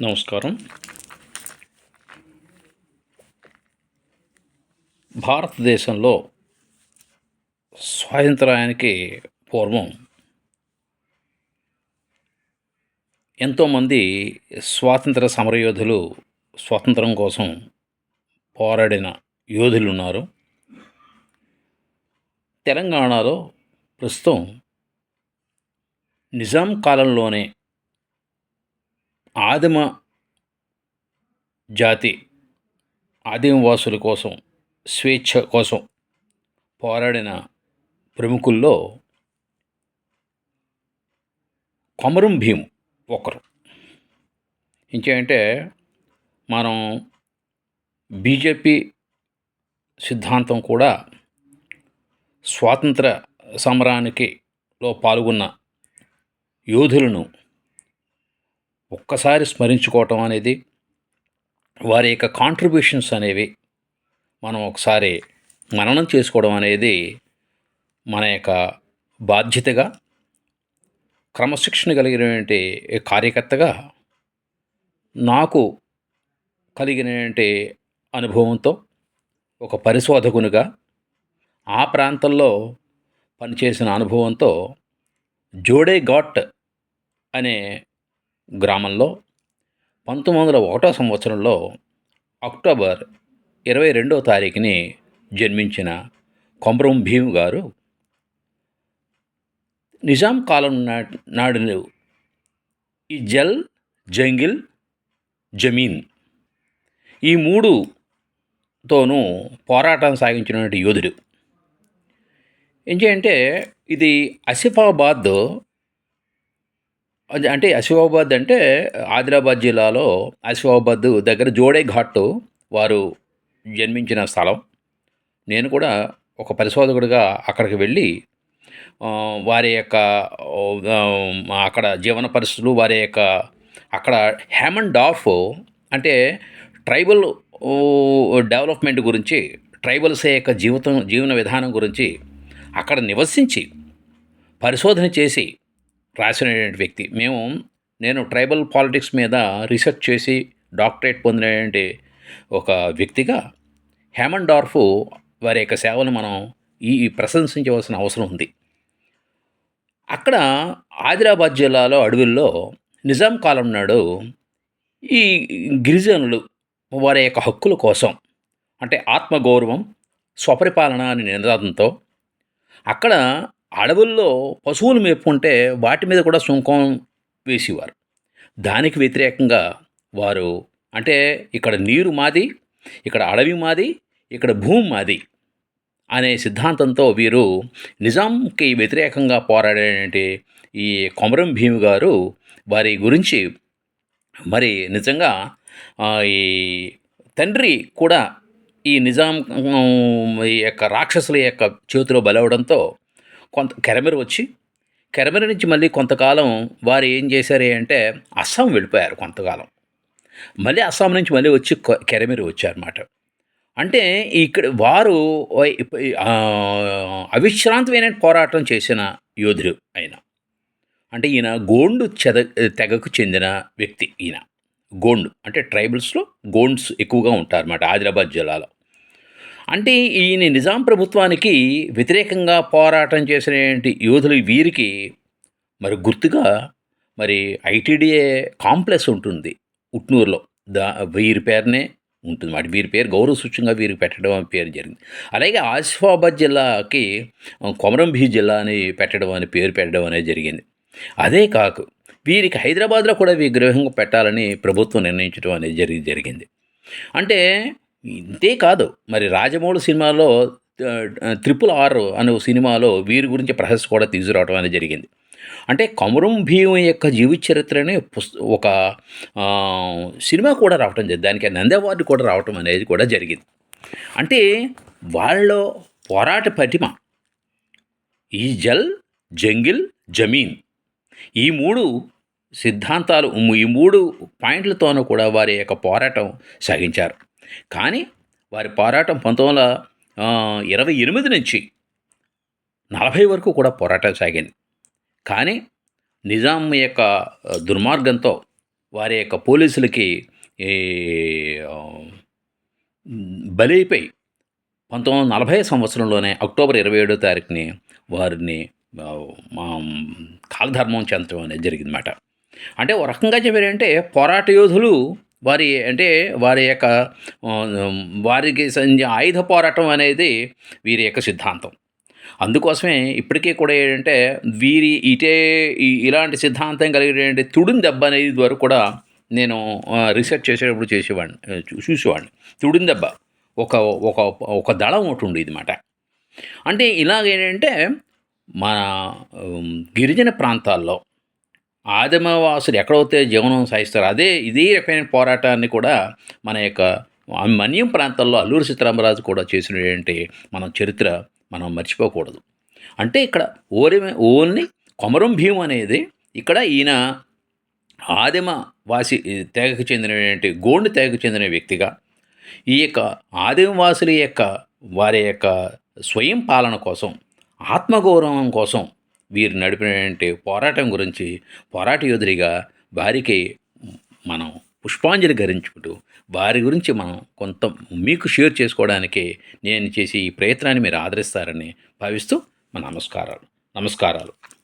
నమస్కారం. భారతదేశంలో స్వాతంత్రానికి పూర్వం ఎంతోమంది స్వాతంత్ర సమరయోధులు స్వాతంత్రం కోసం పోరాడిన యోధులు ఉన్నారు తెలంగాణలో ప్రస్తుతం నిజాం కాలంలోనే ఆదిమ జాతి ఆదిమవాసుల కోసం స్వేచ్ఛ కోసం పోరాడిన ప్రముఖుల్లో కొమరం భీం ఒకరు. ఇంకేంటే మనం బీజేపీ సిద్ధాంతం కూడా స్వాతంత్ర సమరానికి లో పాల్గొన్న యోధులను ఒక్కసారి స్మరించుకోవటం అనేది వారి యొక్క కాంట్రిబ్యూషన్స్ అనేవి మనం ఒకసారి మననం చేసుకోవడం అనేది మన యొక్క బాధ్యతగా క్రమశిక్షణ కలిగినటువంటి కార్యకర్తగా నాకు కలిగినటువంటి అనుభవంతో ఒక పరిశోధకునిగా ఆ ప్రాంతంలో పనిచేసిన అనుభవంతో జోడే ఘాట్ అనే గ్రామంలో పంతొమ్మిది వందల ఒకటో సంవత్సరంలో అక్టోబర్ ఇరవై రెండో తారీఖుని జన్మించిన కొమరం భీమ్ గారు నిజాం కాలం నా నాడు ఈ జల్ జంగిల్ జమీన్ ఈ మూడుతోనూ పోరాటం సాగించినటువంటి యోధుడు. ఏంటంటే ఇది ఆసిఫాబాద్ అంటే ఆసిఫాబాద్ అంటే ఆదిలాబాద్ జిల్లాలో ఆసిఫాబాద్ దగ్గర జోడే ఘాట్ వారు జన్మించిన స్థలం. నేను కూడా ఒక పరిశోధకుడిగా అక్కడికి వెళ్ళి వారి యొక్క అక్కడ జీవన పరిస్థితులు వారి యొక్క అక్కడ హ్యామండ్ ఆఫ్ అంటే ట్రైబల్ డెవలప్మెంట్ గురించి ట్రైబల్స్ యొక్క జీవితం జీవన విధానం గురించి అక్కడ నివసించి పరిశోధన చేసి రాసినటువంటి వ్యక్తి. మేము నేను ట్రైబల్ పాలిటిక్స్ మీద రీసెర్చ్ చేసి డాక్టరేట్ పొందినటువంటి ఒక వ్యక్తిగా హ్యామండార్ఫ్ వారి యొక్క సేవలు మనం ఈ ప్రశంసించవలసిన అవసరం ఉంది. అక్కడ ఆదిలాబాద్ జిల్లాలో అడవుల్లో నిజాం కాలం నాడు ఈ గిరిజనులు వారి యొక్క హక్కుల కోసం అంటే ఆత్మగౌరవం స్వపరిపాలన అనే నినాదంతో అక్కడ అడవుల్లో పశువులు మేపుకుంటే వాటి మీద కూడా సుంకం వేసేవారు. దానికి వ్యతిరేకంగా వారు అంటే ఇక్కడ నీరు మాది ఇక్కడ అడవి మాది ఇక్కడ భూమి మాది అనే సిద్ధాంతంతో వీరు నిజాంకి వ్యతిరేకంగా పోరాడేటువంటి ఈ కొమరం భీము గారు వారి గురించి మరి నిజంగా ఈ తండ్రి కూడా ఈ నిజాం ఈ యొక్క రాక్షసుల యొక్క చేతిలో బలవడంతో కొంత కెరమెర వచ్చి కెరమెర నుంచి మళ్ళీ కొంతకాలం వారు ఏం చేశారు అంటే అస్సాం వెళ్ళిపోయారు కొంతకాలం. మళ్ళీ అస్సాం నుంచి మళ్ళీ వచ్చి కెరమిర కెరమెర వచ్చారన్నమాట. అంటే ఇక్కడ వారు అవిశ్రాంతమైన పోరాటం చేసిన యోధుడు ఆయన. అంటే ఈయన గోండు చెద తెగకు చెందిన వ్యక్తి ఈయన. గోండు అంటే ట్రైబల్స్లో గోండ్స్ ఎక్కువగా ఉంటారన్నమాట ఆదిలాబాద్ జిల్లాలో. అంటే ఈయన నిజాం ప్రభుత్వానికి వ్యతిరేకంగా పోరాటం చేసిన యోధులు వీరికి మరి గుర్తుగా మరి ఐటీడీఏ కాంప్లెక్స్ ఉంటుంది ఉట్నూరులో. దా వీరి పేరునే ఉంటుంది. మాట వీరి పేరు గౌరవ సూచంగా వీరికి పెట్టడం అనే పేరు జరిగింది. అలాగే ఆసిఫాబాద్ జిల్లాకి కొమరంభీ జిల్లా అని పెట్టడం అనే పేరు పెట్టడం అనేది జరిగింది. అదే కాకు వీరికి హైదరాబాద్లో కూడా విగ్రహం పెట్టాలని ప్రభుత్వం నిర్ణయించడం అనేది జరిగి జరిగింది. అంటే ఇంతే కాదు. మరి రాజమౌళి సినిమాలో త్రిపుల్ ఆర్ అనే సినిమాలో వీరి గురించి ప్రశస్తి కూడా తీసుకురావడం అనేది జరిగింది. అంటే కమురం భీమం యొక్క జీవిత చరిత్రని పుస్త ఒక సినిమా కూడా రావటం జరిగింది. దానికి నంది అవార్డు కూడా రావటం అనేది కూడా జరిగింది. అంటే వాళ్ళలో పోరాట పటిమ ఈ జల్ జంగిల్ జమీన్ ఈ మూడు సిద్ధాంతాలు ఈ మూడు పాయింట్లతోనూ కూడా వారి యొక్క పోరాటం సాగించారు. కానీ వారి పోరాటం పంతొమ్మిది వందల ఇరవై ఎనిమిది నుంచి నలభై వరకు కూడా పోరాటం సాగింది. కానీ నిజాం యొక్క దుర్మార్గంతో వారి యొక్క పోలీసులకి ఈ, బలైపోయి పంతొమ్మిది వందల నలభై సంవత్సరంలోనే అక్టోబర్ ఇరవై ఏడో తారీఖుని వారిని మా కాలధర్మం చెందడం అనేది జరిగిందన్నమాట. అంటే ఒక రకంగా చెప్పారంటే పోరాట యోధులు వారి అంటే వారి యొక్క వారికి ఆయుధ పోరాటం అనేది వీరి యొక్క సిద్ధాంతం. అందుకోసమే ఇప్పటికీ కూడా ఏంటంటే వీరి ఇటే ఇలాంటి సిద్ధాంతం కలిగిన తుడిని దెబ్బ అనేది వరకు కూడా నేను రీసెర్చ్ చేసేటప్పుడు చేసేవాడిని చూసేవాడిని. తుడిని దెబ్బ ఒక ఒక ఒక దళం ఒకటి ఉండేది మాట. అంటే ఇలాగేంటంటే మన గిరిజన ప్రాంతాల్లో ఆదిమవాసులు ఎక్కడైతే జీవనం సాగిస్తారో అదే ఇదే రకమైన పోరాటాన్ని కూడా మన యొక్క మన్యం ప్రాంతాల్లో అల్లూరి సీతారామరాజు కూడా చేసినటువంటి మన చరిత్ర మనం మర్చిపోకూడదు. అంటే ఇక్కడ ఓరి ఓన్లీ కొమరం భీం అనేది ఇక్కడ ఈయన ఆదిమ వాసి తెగకు చెందినటువంటి గోండు తెగకు చెందిన వ్యక్తిగా ఈ యొక్క ఆదిమవాసుల యొక్క వారి యొక్క స్వయం పాలన కోసం ఆత్మగౌరవం కోసం వీరు నడిపినటువంటి పోరాటం గురించి పోరాట యోధుడిగా వారికి మనం పుష్పాంజలి ధరించుకుంటూ వారి గురించి మనం కొంత మీకు షేర్ చేసుకోవడానికి నేను చేసే ఈ ప్రయత్నాన్ని మీరు ఆదరిస్తారని భావిస్తూ మన నమస్కారాలు. నమస్కారాలు.